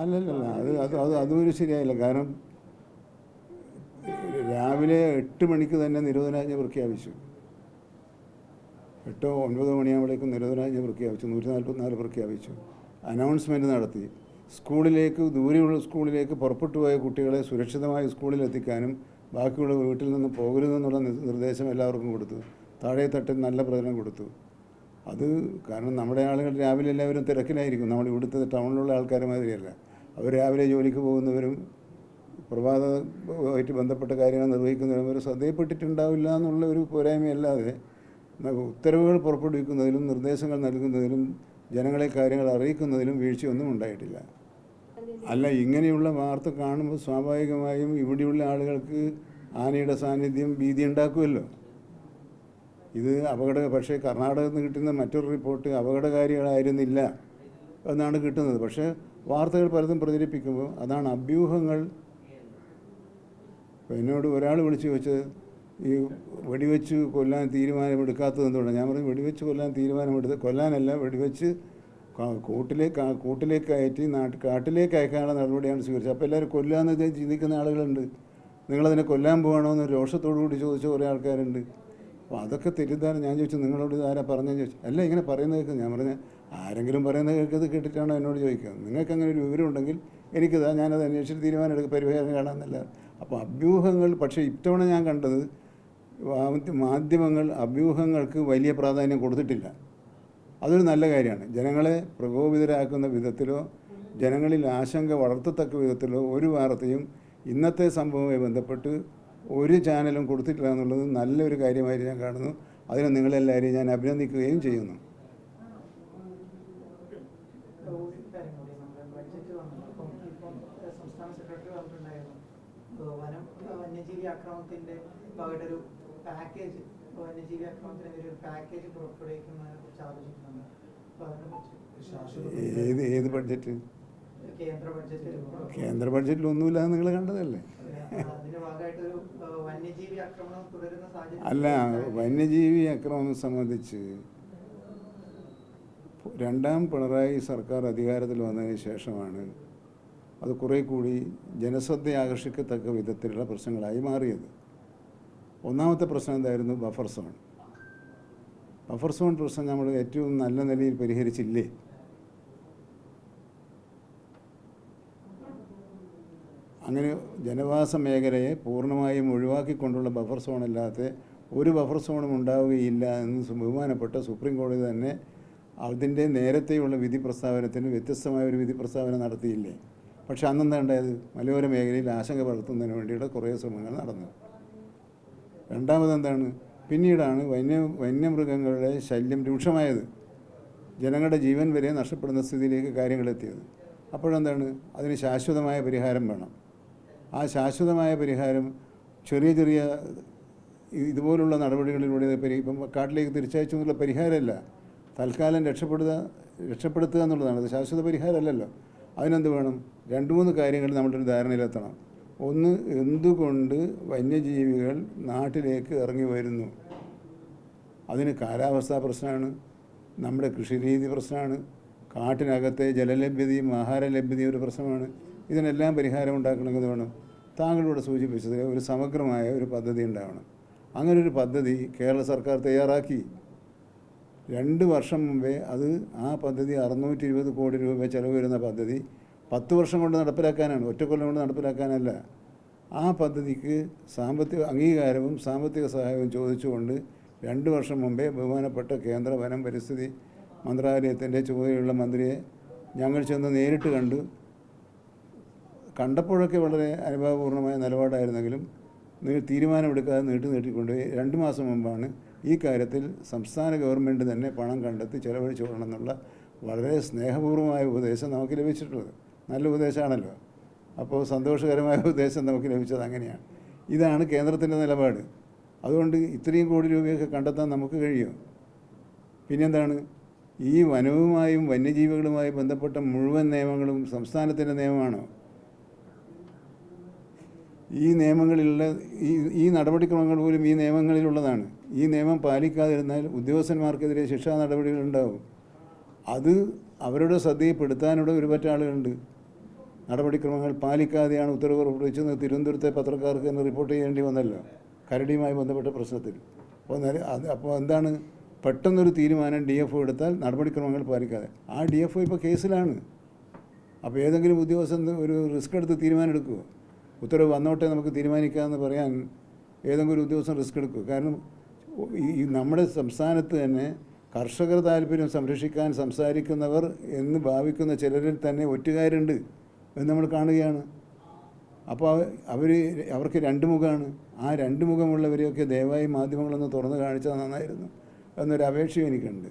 അല്ലല്ലല്ല അത് അത് അത് അതും ശരിയായില്ല. കാരണം രാവിലെ എട്ട് മണിക്ക് തന്നെ നിരോധനാജ്ഞ പ്രഖ്യാപിച്ചു. എട്ടോ ഒൻപതോ മണിയാകുമ്പോഴേക്കും നിരോധനാജ്ഞ പ്രഖ്യാപിച്ചു. നൂറ്റി നാൽപ്പത്തിനാല് പ്രഖ്യാപിച്ചു. അനൗൺസ്മെന്റ് നടത്തി. സ്കൂളിലേക്ക് ദൂരെയുള്ള സ്കൂളിലേക്ക് പുറപ്പെട്ടു പോയ കുട്ടികളെ സുരക്ഷിതമായി സ്കൂളിൽ എത്തിക്കാനും ബാക്കിയുള്ള വീട്ടിൽ നിന്ന് പോകരുതെന്നുള്ള നിർദ്ദേശം എല്ലാവർക്കും കൊടുത്തു. താഴെ തട്ടിൽ നല്ല പ്രചരണം കൊടുത്തു. അത് കാരണം നമ്മുടെ ആളുകൾ രാവിലെ എല്ലാവരും തിരക്കിലായിരിക്കും. നമ്മൾ ഇവിടുത്തെ ടൗണിലുള്ള ആൾക്കാരെ മാതിരിയല്ല. അവർ രാവിലെ ജോലിക്ക് പോകുന്നവരും പ്രഭാതമായിട്ട് ബന്ധപ്പെട്ട കാര്യങ്ങൾ നിർവഹിക്കുന്നവരും അവർ ശ്രദ്ധയിൽപ്പെട്ടിട്ടുണ്ടാവില്ല എന്നുള്ള ഒരു പോരായ്മയല്ലാതെ ഉത്തരവുകൾ പുറപ്പെടുവിക്കുന്നതിലും നിർദ്ദേശങ്ങൾ നൽകുന്നതിലും ജനങ്ങളെ കാര്യങ്ങൾ അറിയിക്കുന്നതിലും വീഴ്ചയൊന്നും ഉണ്ടായിട്ടില്ല. അല്ല ഇങ്ങനെയുള്ള വാർത്ത കാണുമ്പോൾ സ്വാഭാവികമായും ഇവിടെയുള്ള ആളുകൾക്ക് ആനയുടെ സാന്നിധ്യം ഭീതി ഉണ്ടാക്കുമല്ലോ ഇത് അപകട പക്ഷേ കർണാടകത്തിൽ നിന്ന് കിട്ടുന്ന മറ്റൊരു റിപ്പോർട്ട് അപകടകാരികളായിരുന്നില്ല എന്നാണ് കിട്ടുന്നത്. പക്ഷേ വാർത്തകൾ പലതും പ്രചരിപ്പിക്കുമ്പോൾ അതാണ് അഭ്യൂഹങ്ങൾ. എന്നോട് ഒരാൾ വിളിച്ചു ചോദിച്ചത് ഈ വെടിവെച്ച് കൊല്ലാൻ തീരുമാനമെടുക്കാത്തത് എന്തുകൊണ്ടാണ്? ഞാൻ പറഞ്ഞു വെടിവെച്ച് കൊല്ലാൻ തീരുമാനമെടുത്ത് കൊല്ലാനല്ല വെടിവെച്ച് കൂട്ടിലേക്ക് കൂട്ടിലേക്ക് കയറ്റി നാട്ട് കാട്ടിലേക്ക് അയക്കാനുള്ള നടപടിയാണ് സ്വീകരിച്ചത്. അപ്പോൾ എല്ലാവരും കൊല്ലാന്ന് ചിന്തിക്കുന്ന ആളുകളുണ്ട്. നിങ്ങളതിനെ കൊല്ലാൻ പോകണമെന്ന് രോഷത്തോടു കൂടി ചോദിച്ച കുറേ ആൾക്കാരുണ്ട്. അപ്പോൾ അതൊക്കെ തെറ്റിദ്ധാരണ. ഞാൻ ചോദിച്ചു നിങ്ങളോട് ആരാ പറഞ്ഞു ചോദിച്ചു. അല്ല ഇങ്ങനെ പറയുന്നത് കേൾക്കും ഞാൻ പറഞ്ഞ ആരെങ്കിലും പറയുന്നത് കേൾക്കുന്നത് കേട്ടിട്ടാണോ എന്നോട് ചോദിക്കുക. നിങ്ങൾക്ക് അങ്ങനെ ഒരു വിവരം ഉണ്ടെങ്കിൽ എനിക്കിതാ ഞാനത് അന്വേഷിച്ച് തീരുമാനം എടുക്കുക പരിഹാരം കാണാമെന്നല്ല അപ്പോൾ അഭ്യൂഹങ്ങൾ പക്ഷേ ഇത്തവണ ഞാൻ കണ്ടത് മാധ്യ- മാധ്യമങ്ങൾ അഭ്യൂഹങ്ങൾക്ക് വലിയ പ്രാധാന്യം കൊടുത്തിട്ടില്ല. അതൊരു നല്ല കാര്യമാണ്. ജനങ്ങളെ പ്രകോപിതരാക്കുന്ന വിധത്തിലോ ജനങ്ങളിൽ ആശങ്ക വളർത്തത്തക്ക വിധത്തിലോ ഒരു വാർത്തയും ഇന്നത്തെ സംഭവവുമായി ബന്ധപ്പെട്ട് ഒരു ചാനലും കൊടുത്തിട്ടില്ല എന്നുള്ളത് നല്ലൊരു കാര്യമായിട്ട് ഞാൻ കാണുന്നു. അതിന് നിങ്ങളെല്ലാവരെയും ഞാൻ അഭിനന്ദിക്കുകയും ചെയ്യുന്നു. ഒരു വന്യജീവി ആക്രമണത്തിന്റെ ഭാഗമായിട്ട് പാക്കേജ് വന്യജീവി ആക്രമണത്തിനെതിരെ ഒരു പാക്കേജ് പുറപ്പെടുവിക്കുന്നതിനെ കുറിച്ച് ആലോചിക്കുന്നുണ്ട് അപ്പോൾ അതിനെക്കുറിച്ച് ഏത് ഏത് ബഡ്ജറ്റ് കേന്ദ്ര ബഡ്ജറ്റിൽ കേന്ദ്ര ബഡ്ജറ്റിൽ ഒന്നുമില്ല നിങ്ങൾ കണ്ടതല്ലേ? വന്യജീവി ആക്രമണം അല്ല വന്യജീവി അക്രമം സംബന്ധിച്ച് രണ്ടാം പിണറായി സർക്കാർ അധികാരത്തിൽ വന്നതിന് ശേഷമാണ് അത് കുറേ കൂടി ജനശ്രദ്ധ ആകർഷിക്കത്തക്ക വിധത്തിലുള്ള പ്രശ്നങ്ങളായി മാറിയത്. ഒന്നാമത്തെ പ്രശ്നം എന്തായിരുന്നു? Buffer zone. ബഫർ സോൺ പ്രശ്നം നമ്മൾ ഏറ്റവും നല്ല നിലയിൽ പരിഹരിച്ചില്ലേ? അങ്ങനെ ജനവാസ മേഖലയെ പൂർണമായും ഒഴിവാക്കിക്കൊണ്ടുള്ള ബഫർ സോൺ അല്ലാതെ ഒരു ബഫർ സോണും ഉണ്ടാവുകയില്ല എന്ന് ബഹുമാനപ്പെട്ട സുപ്രീം കോടതി തന്നെ അതിന്റെ നേരത്തെയുള്ള വിധി പ്രസ്താവനത്തിന് വ്യത്യസ്തമായ ഒരു വിധി പ്രസ്താവന നടത്തിയില്ലേ? പക്ഷെ അന്നെന്താ ഉണ്ടായത്? മലയോര മേഖലയിൽ ആശങ്ക വളർത്തുന്നതിന് വേണ്ടിയുള്ള കുറേ ശ്രമങ്ങൾ നടന്നു. രണ്ടാമത് എന്താണ്? പിന്നീടാണ് വന്യ വന്യമൃഗങ്ങളുടെ ശല്യം രൂക്ഷമായത്. ജനങ്ങളുടെ ജീവൻ വരെ നഷ്ടപ്പെടുന്ന സ്ഥിതിയിലേക്ക് കാര്യങ്ങളെത്തിയത് അപ്പോഴെന്താണ്? അതിന് ശാശ്വതമായ പരിഹാരം വേണം. ആ ശാശ്വതമായ പരിഹാരം ചെറിയ ചെറിയ ഇതുപോലുള്ള നടപടികളിലൂടെ പരി ഇപ്പം കാട്ടിലേക്ക് തിരിച്ചയച്ചു എന്നുള്ള പരിഹാരമല്ല. തൽക്കാലം രക്ഷപ്പെടുക രക്ഷപ്പെടുത്തുക എന്നുള്ളതാണ്. അത് ശാശ്വത പരിഹാരമല്ലല്ലോ. അതിനെന്ത് വേണം? രണ്ട് മൂന്ന് കാര്യങ്ങൾ നമ്മളൊരു ധാരണയിലെത്തണം. ഒന്ന് എന്തുകൊണ്ട് വന്യജീവികൾ നാട്ടിലേക്ക് ഇറങ്ങി വരുന്നു? അതിന് കാലാവസ്ഥാ പ്രശ്നമാണ് നമ്മുടെ കൃഷിരീതി പ്രശ്നമാണ് കാട്ടിനകത്തെ ജലലഭ്യതയും ആഹാര ലഭ്യതയും ഒരു പ്രശ്നമാണ്. ഇതിനെല്ലാം പരിഹാരം ഉണ്ടാക്കണമെങ്കിൽ വേണം. താങ്കളോട് സൂചിപ്പിച്ചത് ഒരു സമഗ്രമായ ഒരു പദ്ധതി ഉണ്ടാവണം. അങ്ങനെ ഒരു പദ്ധതി കേരള സർക്കാർ തയ്യാറാക്കി. രണ്ട് വർഷം മുമ്പേ അത് ആ പദ്ധതി അറുന്നൂറ്റി ഇരുപത് കോടി രൂപ ചിലവ് വരുന്ന പദ്ധതി പത്ത് വർഷം കൊണ്ട് നടപ്പിലാക്കാനാണ്. ഒറ്റക്കൊല്ലം കൊണ്ട് നടപ്പിലാക്കാനല്ല. ആ പദ്ധതിക്ക് സാമ്പത്തിക അംഗീകാരവും സാമ്പത്തിക സഹായവും ചോദിച്ചുകൊണ്ട് രണ്ട് വർഷം മുമ്പേ ബഹുമാനപ്പെട്ട കേന്ദ്ര വനം പരിസ്ഥിതി മന്ത്രാലയത്തിന്റെ ചുമതലയുള്ള മന്ത്രിയെ ഞങ്ങൾ ചെന്ന് നേരിട്ട് കണ്ടു. കണ്ടപ്പോഴൊക്കെ വളരെ അനുഭാവപൂർണമായ നിലപാടായിരുന്നെങ്കിലും തീരുമാനമെടുക്കാതെ നീട്ടി നീട്ടിക്കൊണ്ടുപോയി രണ്ട് മാസം മുമ്പാണ് ഈ കാര്യത്തിൽ സംസ്ഥാന ഗവൺമെന്റ് തന്നെ പണം കണ്ടെത്തി ചെലവഴിച്ചു കൊള്ളണമെന്നുള്ള വളരെ സ്നേഹപൂർവമായ ഉപദേശം നമുക്ക് ലഭിച്ചിട്ടുള്ളത്. നല്ല ഉപദേശമാണല്ലോ. അപ്പോൾ സന്തോഷകരമായ ഉപദേശം നമുക്ക് ലഭിച്ചത് അങ്ങനെയാണ്. ഇതാണ് കേന്ദ്രത്തിന്റെ നിലപാട്. അതുകൊണ്ട് ഇത്രയും കോടി രൂപയൊക്കെ കണ്ടെത്താൻ നമുക്ക് കഴിയും? പിന്നെന്താണ്? ഈ വനവുമായും വന്യജീവികളുമായി ബന്ധപ്പെട്ട മുഴുവൻ നിയമങ്ങളും സംസ്ഥാനത്തിന്റെ നിയമമാണോ? ഈ നിയമങ്ങളിലുള്ള ഈ ഈ നടപടിക്രമങ്ങൾ പോലും ഈ നിയമങ്ങളിലുള്ളതാണ്. ഈ നിയമം പാലിക്കാതിരുന്നാൽ ഉദ്യോഗസ്ഥന്മാർക്കെതിരെ ശിക്ഷാ നടപടികളുണ്ടാവും. അത് അവരുടെ ശ്രദ്ധയിൽപ്പെടുത്താനിവിടെ ഒരുപറ്റ ആളുകളുണ്ട്. നടപടിക്രമങ്ങൾ പാലിക്കാതെയാണ് ഉത്തരവ് പുറപ്പെടുവിച്ചെന്ന് തിരുവനന്തപുരത്തെ പത്രക്കാർക്ക് തന്നെ റിപ്പോർട്ട് ചെയ്യേണ്ടി വന്നല്ലോ. കരടിയുമായി ബന്ധപ്പെട്ട പ്രശ്നത്തിൽ. അപ്പോൾ അത് അപ്പോൾ എന്താണ്? പെട്ടെന്നൊരു തീരുമാനം ഡി എഫ് എടുത്താൽ നടപടിക്രമങ്ങൾ പാലിക്കാതെ. ആ ഡി എഫ് ഇപ്പോൾ കേസിലാണ്. അപ്പോൾ ഏതെങ്കിലും ഉദ്യോഗസ്ഥൻ ഒരു റിസ്ക് എടുത്ത് തീരുമാനം എടുക്കുമോ ഉത്തരവ് വന്നോട്ടെ നമുക്ക് തീരുമാനിക്കാമെന്ന് പറയാൻ ഏതെങ്കിലും ഒരു ഉദ്യോഗസ്ഥൻ റിസ്ക് എടുക്കും. കാരണം ഈ നമ്മുടെ സംസ്ഥാനത്ത് തന്നെ കർഷകർ താല്പര്യം സംരക്ഷിക്കാൻ സംസാരിക്കുന്നവർ എന്ന് ഭാവിക്കുന്ന ചിലരിൽ തന്നെ ഒറ്റുകാരുണ്ട് എന്ന് നമ്മൾ കാണുകയാണ്. അപ്പോൾ അവർ അവർക്ക് രണ്ട് മുഖമാണ്. ആ രണ്ട് മുഖമുള്ളവരെയൊക്കെ ദയവായി മാധ്യമങ്ങളൊന്ന് തുറന്നു കാണിച്ചാൽ നന്നായിരുന്നു എന്നൊരു അപേക്ഷയും എനിക്കുണ്ട്.